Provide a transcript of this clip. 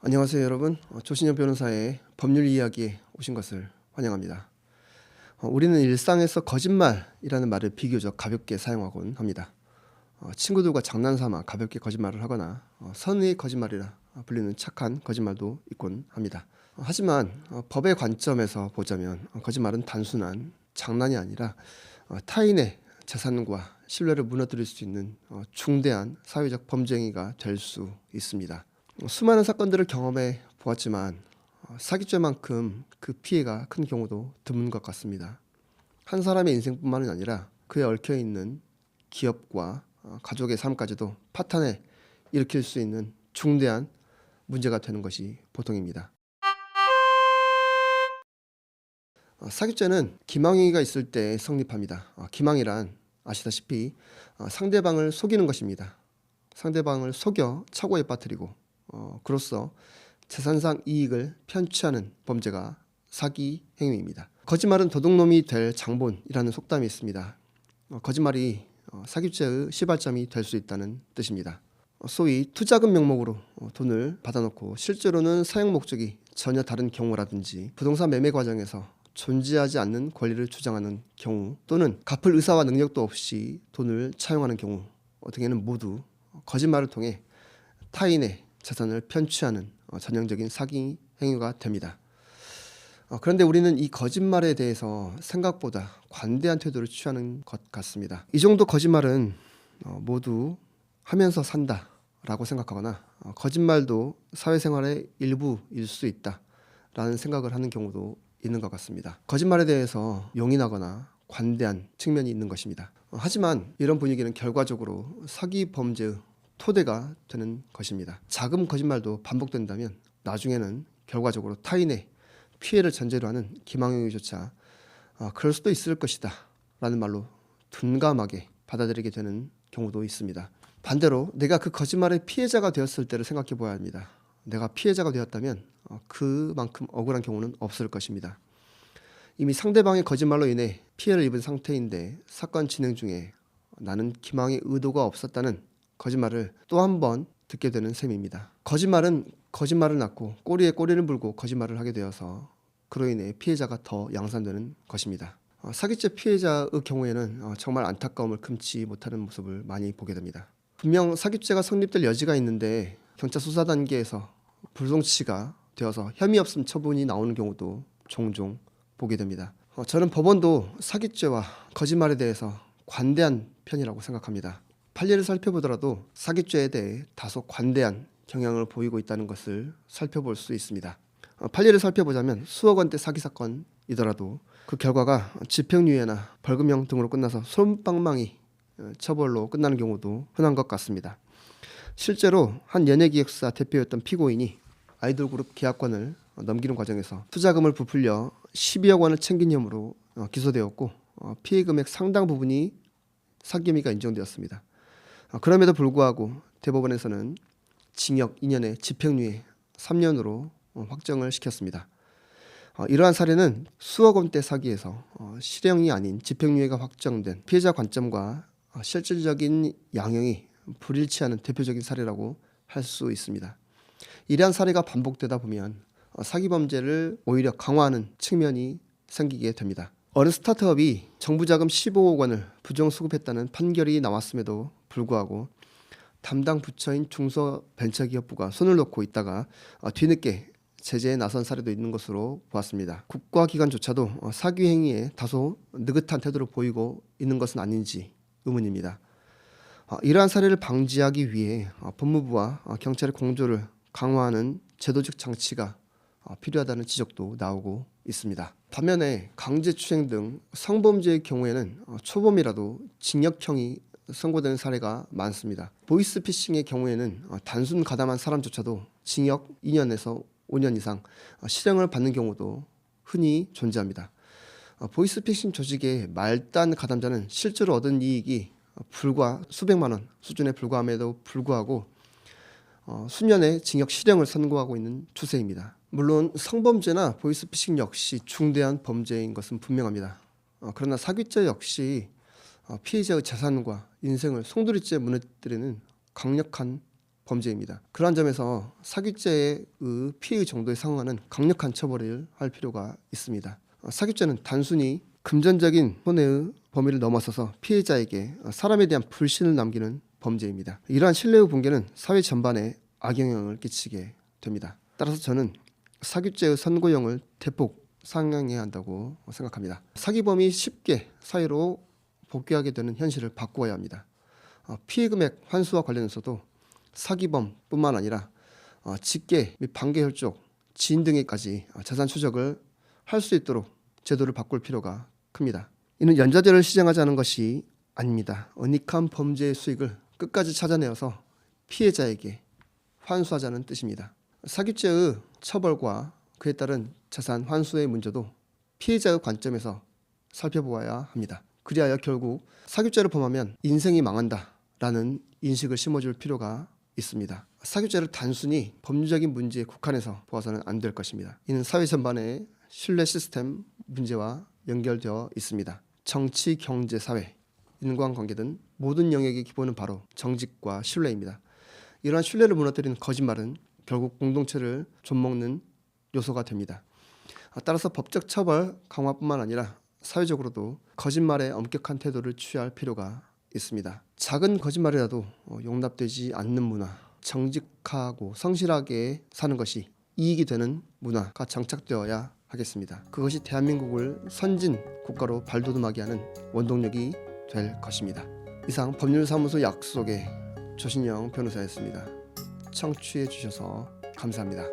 안녕하세요 여러분. 어, 조신현 변호사의 법률 이야기에 오신 것을 환영합니다. 어, 우리는 일상에서 거짓말이라는 말을 비교적 가볍게 사용하곤 합니다. 어, 친구들과 장난삼아 가볍게 거짓말을 하거나 어, 선의의 거짓말이라 불리는 착한 거짓말도 있곤 합니다. 어, 하지만 어, 법의 관점에서 보자면 어, 거짓말은 단순한 장난이 아니라 어, 타인의 재산과 신뢰를 무너뜨릴 수 있는 어, 중대한 사회적 범죄 행위가 될 수 있습니다. 수많은 사건들을 경험해 보았지만 어, 사기죄만큼 그 피해가 큰 경우도 드문 것 같습니다. 한 사람의 인생뿐만이 아니라 그에 얽혀 있는 기업과 어, 가족의 삶까지도 파탄에 일으킬 수 있는 중대한 문제가 되는 것이 보통입니다. 사기죄는 기망행위가 있을 때 성립합니다. 어, 기망이란 아시다시피 어, 상대방을 속이는 것입니다. 상대방을 속여 착오에 빠뜨리고 어, 그로써 재산상 이익을 편취하는 범죄가 사기 행위입니다. 거짓말은 도둑놈이 될 장본이라는 속담이 있습니다. 어, 거짓말이 어, 사기죄의 시발점이 될 수 있다는 뜻입니다. 어, 소위 투자금 명목으로 어, 돈을 받아놓고 실제로는 사용 목적이 전혀 다른 경우라든지 부동산 매매 과정에서 존재하지 않는 권리를 주장하는 경우 또는 갚을 의사와 능력도 없이 돈을 차용하는 경우 어, 등에는 모두 거짓말을 통해 타인의 재산을 편취하는 어, 전형적인 사기 행위가 됩니다. 어, 그런데 우리는 이 거짓말에 대해서 생각보다 관대한 태도를 취하는 것 같습니다. 이 정도 거짓말은 어, 모두 하면서 산다 라고 생각하거나 어, 거짓말도 사회생활의 일부일 수 있다 라는 생각을 하는 경우도 있는 것 같습니다. 거짓말에 대해서 용인하거나 관대한 측면이 있는 것입니다. 어, 하지만 이런 분위기는 결과적으로 사기 범죄의 토대가 되는 것입니다. 작은 거짓말도 반복된다면 나중에는 결과적으로 타인의 피해를 전제로 하는 기망행위조차 어, 그럴 수도 있을 것이다 라는 말로 둔감하게 받아들이게 되는 경우도 있습니다. 반대로 내가 그 거짓말의 피해자가 되었을 때를 생각해 보아야 합니다. 내가 피해자가 되었다면 어, 그만큼 억울한 경우는 없을 것입니다. 이미 상대방의 거짓말로 인해 피해를 입은 상태인데 사건 진행 중에 나는 기망의 의도가 없었다는 거짓말을 또 한 번 듣게 되는 셈입니다. 거짓말은 거짓말을 낳고 꼬리에 꼬리를 물고 거짓말을 하게 되어서 그로 인해 피해자가 더 양산되는 것입니다. 어, 사기죄 피해자의 경우에는 어, 정말 안타까움을 금치 못하는 모습을 많이 보게 됩니다. 분명 사기죄가 성립될 여지가 있는데 경찰 수사 단계에서 불송치가 되어서 혐의 없음 처분이 나오는 경우도 종종 보게 됩니다. 어, 저는 법원도 사기죄와 거짓말에 대해서 관대한 편이라고 생각합니다. 판례를 살펴보더라도 사기죄에 대해 다소 관대한 경향을 보이고 있다는 것을 살펴볼 수 있습니다. 어, 판례를 살펴보자면 수억 원대 사기 사건이더라도 그 결과가 집행유예나 벌금형 등으로 끝나서 솜방망이 어, 처벌로 끝나는 경우도 흔한 것 같습니다. 실제로 한 연예기획사 대표였던 피고인이 아이돌 그룹 계약권을 어, 넘기는 과정에서 투자금을 부풀려 12억 원을 챙긴 혐의로 어, 기소되었고 어, 피해 금액 상당 부분이 사기 혐의가 인정되었습니다. 어, 그럼에도 불구하고 대법원에서는 징역 2년에 집행유예 3년으로 어, 확정을 시켰습니다. 어, 이러한 사례는 수억 원대 사기에서 어, 실형이 아닌 집행유예가 확정된 피해자 관점과 어, 실질적인 양형이 불일치하는 대표적인 사례라고 할 수 있습니다. 이러한 사례가 반복되다 보면 어, 사기 범죄를 오히려 강화하는 측면이 생기게 됩니다. 어느 스타트업이 정부 자금 15억 원을 부정 수급했다는 판결이 나왔음에도 불구하고 담당 부처인 중소벤처기업부가 손을 놓고 있다가 어, 뒤늦게 제재에 나선 사례도 있는 것으로 보았습니다. 국가기관조차도 어, 사기 행위에 다소 느긋한 태도를 보이고 있는 것은 아닌지 의문입니다. 어, 이러한 사례를 방지하기 위해 어, 법무부와 어, 경찰의 공조를 강화하는 제도적 장치가 어, 필요하다는 지적도 나오고 있습니다. 반면에 강제추행 등 성범죄의 경우에는 어, 초범이라도 징역형이 선고되는 사례가 많습니다. 보이스피싱의 경우에는 어, 단순 가담한 사람조차도 징역 2년에서 5년 이상 어, 실형을 받는 경우도 흔히 존재합니다. 어, 보이스피싱 조직의 말단 가담자는 실제로 얻은 이익이 어, 불과 수백만 원 수준에 불과함에도 불구하고 어, 수년의 징역 실형을 선고하고 있는 추세입니다. 물론 성범죄나 보이스피싱 역시 중대한 범죄인 것은 분명합니다. 어, 그러나 사기죄 역시 어, 피해자의 재산과 인생을 송두리째 무너뜨리는 강력한 범죄입니다. 그러한 점에서 사기죄의 피해 정도에 상응하는 강력한 처벌을 할 필요가 있습니다. 어, 사기죄는 단순히 금전적인 손해의 범위를 넘어서서 피해자에게 어, 사람에 대한 불신을 남기는 범죄입니다. 이러한 신뢰의 붕괴는 사회 전반에 악영향을 끼치게 됩니다. 따라서 저는 사기죄의 선고형을 대폭 상향해야 한다고 생각합니다. 사기범이 쉽게 사회로 복귀하게 되는 현실을 바꾸어야 합니다. 어, 피해 금액 환수와 관련해서도 사기범뿐만 아니라 어, 직계 및 반계 혈족, 지인 등에까지 어, 재산 추적을 할 수 있도록 제도를 바꿀 필요가 큽니다. 이는 연좌제를 시행하자는 것이 아닙니다. 은닉한 범죄의 수익을 끝까지 찾아내어서 피해자에게 환수하자는 뜻입니다. 사기죄의 처벌과 그에 따른 재산 환수의 문제도 피해자의 관점에서 살펴보아야 합니다. 그리하여 결국 사기죄를 범하면 인생이 망한다라는 인식을 심어줄 필요가 있습니다. 사기죄를 단순히 법률적인 문제에 국한해서 보아서는 안 될 것입니다. 이는 사회 전반의 신뢰 시스템 문제와 연결되어 있습니다. 정치, 경제, 사회, 인간관계 등 모든 영역의 기본은 바로 정직과 신뢰입니다. 이러한 신뢰를 무너뜨리는 거짓말은 결국 공동체를 좀먹는 요소가 됩니다. 아, 따라서 법적 처벌 강화뿐만 아니라 사회적으로도 거짓말에 엄격한 태도를 취할 필요가 있습니다. 작은 거짓말이라도 어, 용납되지 않는 문화, 정직하고 성실하게 사는 것이 이익이 되는 문화가 정착되어야 하겠습니다. 그것이 대한민국을 선진 국가로 발돋움하게 하는 원동력이 될 것입니다. 이상 법률사무소 약속의 조신영 변호사였습니다. 청취해 주셔서 감사합니다.